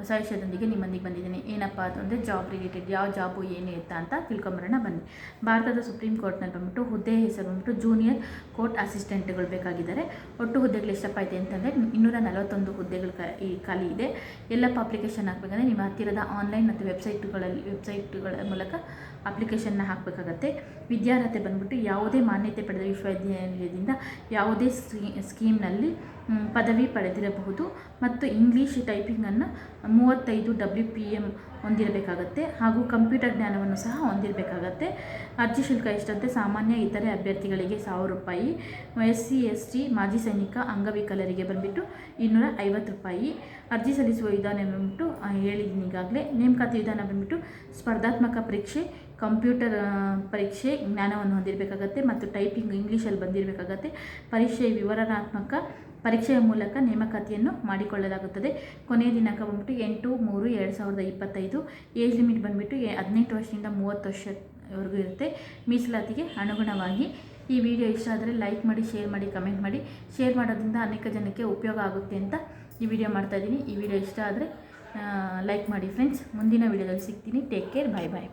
ಹೊಸ ವಿಷಯದೊಂದಿಗೆ ನಿಮ್ಮೊಂದಿಗೆ ಬಂದಿದ್ದೀನಿ. ಏನಪ್ಪ ಅಂತಂದರೆ ಜಾಬ್ ರಿಲೇಟೆಡ್ ಯಾವ ಜಾಬು ಏನು ಎತ್ತ ಅಂತ ತಿಳ್ಕೊಂಬರೋಣ ಬನ್ನಿ. ಭಾರತದ ಸುಪ್ರೀಂ ಕೋರ್ಟ್ನಲ್ಲಿ ಬಂದ್ಬಿಟ್ಟು ಹುದ್ದೆ ಹೆಸರು ಬಂದ್ಬಿಟ್ಟು ಜೂನಿಯರ್ ಕೋರ್ಟ್ ಅಸಿಸ್ಟೆಂಟ್ಗಳು ಬೇಕಾಗಿದ್ದಾರೆ. ಒಟ್ಟು ಹುದ್ದೆಗಳು ಎಷ್ಟಪ್ಪ ಇದೆ ಅಂತಂದರೆ ಇನ್ನೂರ ನಲವತ್ತೊಂದು ಹುದ್ದೆಗಳು ಈ ಖಾಲಿ ಇದೆ. ಎಲ್ಲ ಅಪ್ಲಿಕೇಶನ್ ಹಾಕಬೇಕಂದ್ರೆ ನಿಮ್ಮ ಹತ್ತಿರದ ಆನ್ಲೈನ್ ಮತ್ತು ವೆಬ್ಸೈಟ್ಗಳಲ್ಲಿ ವೆಬ್ಸೈಟ್ಗಳ ಮೂಲಕ ಅಪ್ಲಿಕೇಶನ್ನ ಹಾಕಬೇಕಾಗತ್ತೆ. ವಿದ್ಯಾರ್ಹತೆ ಬಂದ್ಬಿಟ್ಟು ಯಾವುದೇ ಮಾನ್ಯತೆ ಪಡೆದ ವಿಶ್ವವಿದ್ಯಾನಿಲಯದಿಂದ ಯಾವುದೇ ಸ್ಕೀ ಸ್ಕೀಮ್ನಲ್ಲಿ ಪದವಿ ಪಡೆದಿರಬಹುದು. ಮತ್ತು ಇಂಗ್ಲೀಷ್ ಟೈಪಿಂಗನ್ನು ಮೂವತ್ತೈದು ಡಬ್ಲ್ಯೂ ಪಿ ಎಂ ಹೊಂದಿರಬೇಕಾಗತ್ತೆ ಹಾಗೂ ಕಂಪ್ಯೂಟರ್ ಜ್ಞಾನವನ್ನು ಸಹ ಹೊಂದಿರಬೇಕಾಗತ್ತೆ. ಅರ್ಜಿ ಶುಲ್ಕ ಎಷ್ಟಂತೆ ಸಾಮಾನ್ಯ ಇತರೆ ಅಭ್ಯರ್ಥಿಗಳಿಗೆ ಸಾವಿರ ರೂಪಾಯಿ, ಎಸ್ ಸಿ, ಎಸ್ ಟಿ, ಮಾಜಿ ಸೈನಿಕ, ಅಂಗವಿಕಲರಿಗೆ ಬಂದುಬಿಟ್ಟು ಇನ್ನೂರ ಐವತ್ತು ರೂಪಾಯಿ. ಅರ್ಜಿ ಸಲ್ಲಿಸುವ ವಿಧಾನ ಬಂದ್ಬಿಟ್ಟು ಹೇಳಿದ್ದೀನಿ ಈಗಾಗಲೇ. ನೇಮಕಾತಿ ವಿಧಾನ ಬಂದುಬಿಟ್ಟು ಸ್ಪರ್ಧಾತ್ಮಕ ಪರೀಕ್ಷೆ, ಕಂಪ್ಯೂಟರ್ ಪರೀಕ್ಷೆ ಜ್ಞಾನವನ್ನು ಹೊಂದಿರಬೇಕಾಗತ್ತೆ ಮತ್ತು ಟೈಪಿಂಗ್ ಇಂಗ್ಲೀಷಲ್ಲಿ ಬಂದಿರಬೇಕಾಗತ್ತೆ. ಪರೀಕ್ಷೆ ವಿವರಣಾತ್ಮಕ ಪರೀಕ್ಷೆಯ ಮೂಲಕ ನೇಮಕಾತಿಯನ್ನು ಮಾಡಿಕೊಳ್ಳಲಾಗುತ್ತದೆ. ಕೊನೆಯ ದಿನಾಂಕ ಬಂದ್ಬಿಟ್ಟು ಎಂಟು ಮೂರು ಎರಡು ಸಾವಿರದ ಇಪ್ಪತ್ತೈದು. ಏಜ್ ಲಿಮಿಟ್ ಬಂದುಬಿಟ್ಟು ಹದಿನೆಂಟು ವರ್ಷದಿಂದ ಮೂವತ್ತು ವರ್ಷವರೆಗೂ ಇರುತ್ತೆ. ಮೀಸಲಾತಿಗೆ ಅನುಗುಣವಾಗಿ ಈ ವಿಡಿಯೋ ಇಷ್ಟ ಆದರೆ ಲೈಕ್ ಮಾಡಿ, ಶೇರ್ ಮಾಡಿ, ಕಮೆಂಟ್ ಮಾಡಿ. ಶೇರ್ ಮಾಡೋದ್ರಿಂದ ಅನೇಕ ಜನಕ್ಕೆ ಉಪಯೋಗ ಆಗುತ್ತೆ ಅಂತ ಈ ವಿಡಿಯೋ ಮಾಡ್ತಾಯಿದ್ದೀನಿ ಈ ವಿಡಿಯೋ ಇಷ್ಟ ಆದರೆ ಲೈಕ್ ಮಾಡಿ ಫ್ರೆಂಡ್ಸ್. ಮುಂದಿನ ವಿಡಿಯೋದಲ್ಲಿ ಸಿಗ್ತೀನಿ. ಟೇಕ್ ಕೇರ್ ಬಾಯ್ ಬಾಯ್